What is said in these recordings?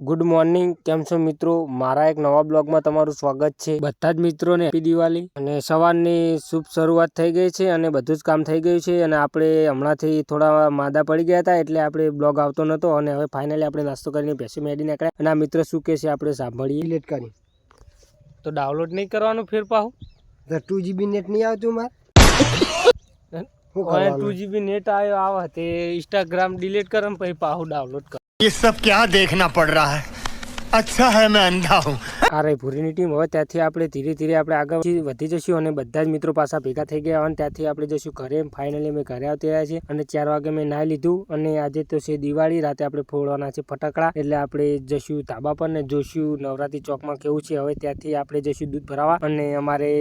Good morning કેમ છો મિત્રો? મારા એક નવા બ્લોગમાં તમારું સ્વાગત છે. બધા જ મિત્રોને હેપી દિવાળી અને સવારની શુભ શરૂઆત થઈ ગઈ છે અને બધું જ કામ થઈ ગયું છે અને આપણે હમણાંથી થોડા માદા પડી ગયા હતા એટલે આપણે બ્લોગ આવતો નહોતો અને હવે ફાઇનલી આપણે નાસ્તો કરીને ભેંસી મેડી નાખ્યા અને આ મિત્ર શું કહે છે આપણે સાંભળીએ. લેટ કરી. તો ડાઉનલોડ નહીં કરવાનું ફેર પાહું? ટુ જીબી નેટ નહીં આવતું માર? ટુ જીબી નેટ આવ્યો આવે તે ઇન્સ્ટાગ્રામ ડિલીટ કરે પછી પાહું ડાઉનલોડ કર. ये सब क्या देखना पड़ रहा है अच्छा है मैं अंधा हूँ આ રહી ભૂરીની ટીમ હવે ત્યાંથી આપણે ધીરે ધીરે આપણે આગળ વધી જશું અને બધા જ મિત્રો પાછા ભેગા થઈ ગયા અને ત્યાંથી આપણે જશું ઘરે ફાઇનલી અમે ઘરે આવતી રહ્યા છીએ અને ચાર વાગે મેં નાહી લીધું અને આજે તો છે દિવાળી રાતે આપણે ફોડવાના છે ફટાકડા એટલે આપણે જશું ધાબા પર ને જોશું નવરાત્રી ચોકમાં કેવું છે હવે ત્યાંથી આપણે જશું દૂધ ભરાવા અને અમારે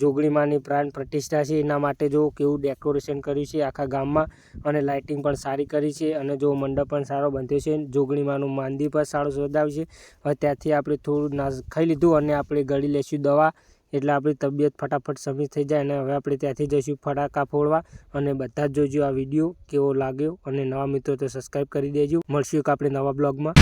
જોગણીમાંની પ્રાણ પ્રતિષ્ઠા છે. એના માટે જો કેવું ડેકોરેશન કર્યું છે આખા ગામમાં અને લાઇટિંગ પણ સારી કરી છે અને જો મંડપ પણ સારો બાંધ્યો છે. જોગણીમાંનું માંદી પણ સારું શોધાવ્યું છે. હવે ત્યાંથી આપણે થોડું નાસ ખાઈ લીધું અને આપણે ગળી લઈશું દવા એટલે આપણી તબિયત ફટાફટ સમી થઈ જાય અને હવે આપણે ત્યાંથી જઈશું ફટાકા ફોડવા અને બધા જ જોજો આ વીડિયો કેવો લાગ્યો અને નવા મિત્રો તો સબસ્ક્રાઈબ કરી દેજો. મળશું એક આપણે નવા બ્લોગમાં.